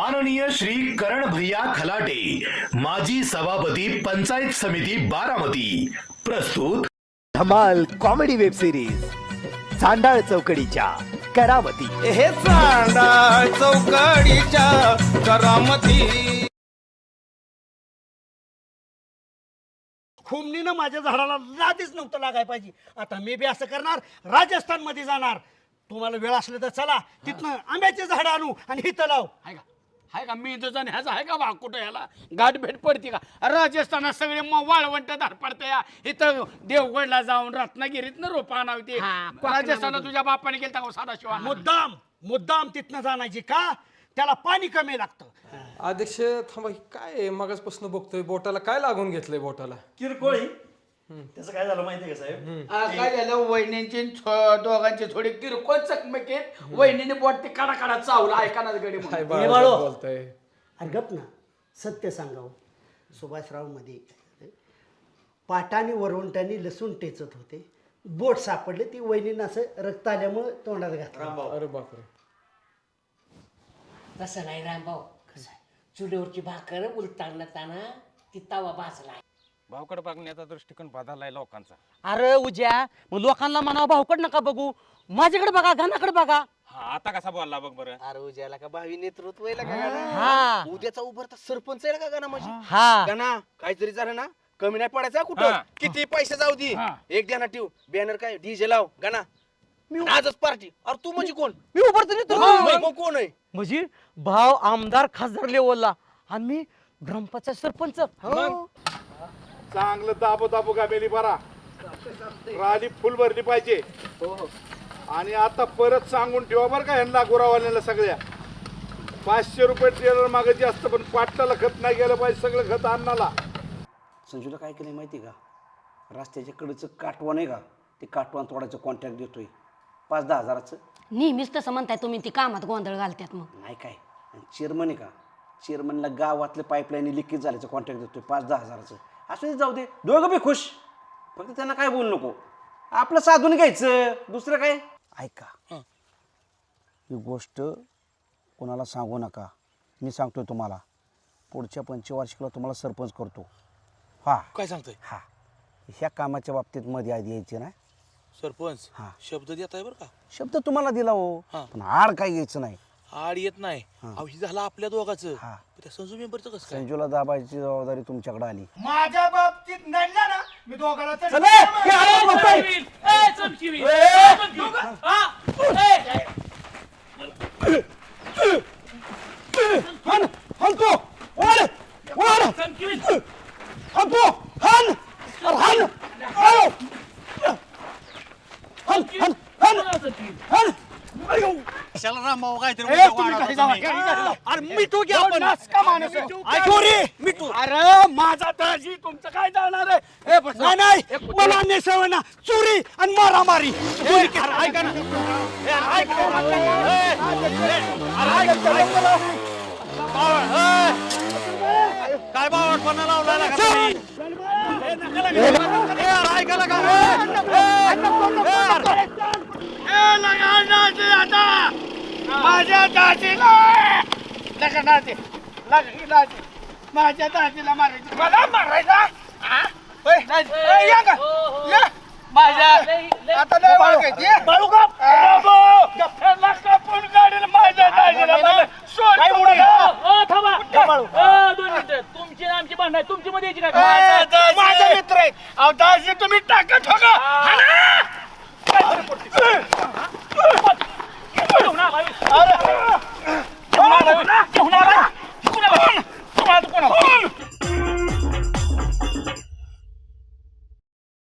माननीय श्री करण भैया खलाटे माजी सभापती पंचायत समिती बारामती. प्रस्तुत धमाल कॉमेडी वेब सिरीज चांडाळ चौकडीच्या करावती हे चांडा चौकडीच्या करामती. हुमणीनं माझ्या झाडाला लादीच नव्हतं लागाय पाहिजे. आता मी बी असं करणार राजस्थानमध्ये जाणार. तुम्हाला वेळ असले तर चला तिथनं आंब्याचे झाड आणू आणि इथं लाव. आहे का? आहे का? मी आणि ह्याचा आहे का बा कुठं ह्याला गाठ भेट पडते का? राजस्थानात सगळे मग वाळवंट धार पडते या. इथं देवगडला जाऊन रत्नागिरीत ना रोपं आणावी ते. राजस्थानात तुझ्या बापाने गेलता का सदाशिवा मुद्दाम मुद्दाम तिथनं जाण्याची का? त्याला पाणी कमी लागतं. अध्यक्ष थांबा हे काय आहे? मगाचपासून बघतोय बोटाला काय लागून घेतलंय बोटाला? किरकोळी. त्याचं काय झालं माहितीये का साहेब? आ, काय झालं? वहिनींची दोघांची थोडी किरकोळ चकमकीत वहिनीने बोट ते काढा काढा चावला ऐकाना गडी म्हणून. काय बाळा, बाळा बाळो. बोलताय. अरे गप ना. सत्य सांगावं. सुभाषरावमध्ये पाटाने वरवंटाने लसूण टेचत होते. बोट सापडले ती वहिनीनं असं रक्त आल्यामुळे तोंडात घातलं. अरे बापरे. तसं नाही रामभाऊ. कसं आहे चुलीवरची भाकर उलताना ताना ती तवा भाजलाय भावकड बघण्याचा दृष्टिकोन बदललाय लोकांचा. अरे उद्या मग लोकांना म्हणावं भाऊकड नका बघू. माझ्याकडे बघा घनाकडे बघा. हा आता कसा बोलला बघ बरं. अरे उद्याला का भावी नेतृत्व आहे का हा. उद्याचा उभरता सरपंच आहे का गाणा माझी हा. गाणा काहीतरी झालं ना? कमी नाही पडायचा हा कुठं? हा. किती पैसे जाऊ दे. हा. एक द्या ना ठेव. बॅनर काय? डीजे लाव. गाणा. मी आजच पार्टी अरे तू म्हणजे कोण? मी उभारतो तर मग कोण आहे? म्हणजे भाव आमदार खासदार लेवलला आणि मी ग्रामपंचायत सरपंच. चांगलं दाबो दाबो गाबेली बरा? राली फुल भरली पाहिजे. आणि आता परत सांगून ठेवा बरं का ह्यांना गुरावाल्याला सगळ्या. पाचशे रुपये ट्रेलर मागायची असतं पण पाटलाला खत नाही गेलं पाहिजे सगळं खत अन्नाला. संजूला काय केलं माहिती का? रस्त्याच्या कडचं काटवा नाही का? ते काटवान तोडायचं कॉन्ट्रॅक्ट देतोय. पाच दहा हजाराचं. नेहमीच तसं म्हणताय तुम्ही ती कामात गोंधळ घालतात मग. नाही काय? चेअरमन आहे का? चेअरमनला गावातले पाईपलाईन लिकेज झाल्याचं कॉन्ट्रॅक्ट देतोय. पाच दहा हजाराचं. असं दे जाऊ दे. दोघं बी खुश. फक्त त्यांना काय बोलू नको. आपलं साधून घ्यायचं. दुसरं काय? ऐका. ही गोष्ट कोणाला सांगू नका. मी सांगतोय तुम्हाला. पुढच्या पंचवार्षिकला तुम्हाला सरपंच करतो. हा. काय सांगतोय? हा. ह्या कामाच्या बाबतीत मध्ये आधी यायचे ना सरपंच? हा. शब्द देत आहे बरं का? शब्द तुम्हाला दिला हो. हा. पण आड काय घ्यायचं नाही. आड येत नाही. अहो ही झालं आपल्या दोघाचं. हा. पण त्या संजू मेंबरचं कसं काय? संजूला दाबायची जबाबदारी तुमच्याकडे आली. माझ्या बाबतीत नडला ना मी दोघाला तर- अरे मिठू घ्या आपण. चोरी मिठू अरे माझा दाजी तुमचं काय जाणार आहे ए, नाही नाही मला नेसव ना चोरी आणि मारामारी दोन्ही केलं. ऐका ना ए, ऐका ना. ए, अरे, ऐका ना. काय बावटपणा लावला ना का. तुम्ही? माझ्या दाजीला! लगा दाजी लगा ही दाजी माझ्या दाजीला मारायचं. मला मारायचा हा? दाजी. ए, या का? या. माझ्या आता ये. कापून काढेल माझ्या दाजीला. मला. सोड तुम्हाला. तुमची आमची भांडण तुमची मध्ये यायची ए, दाजी. माझा मित्र आहे अहो दाजी तुम्ही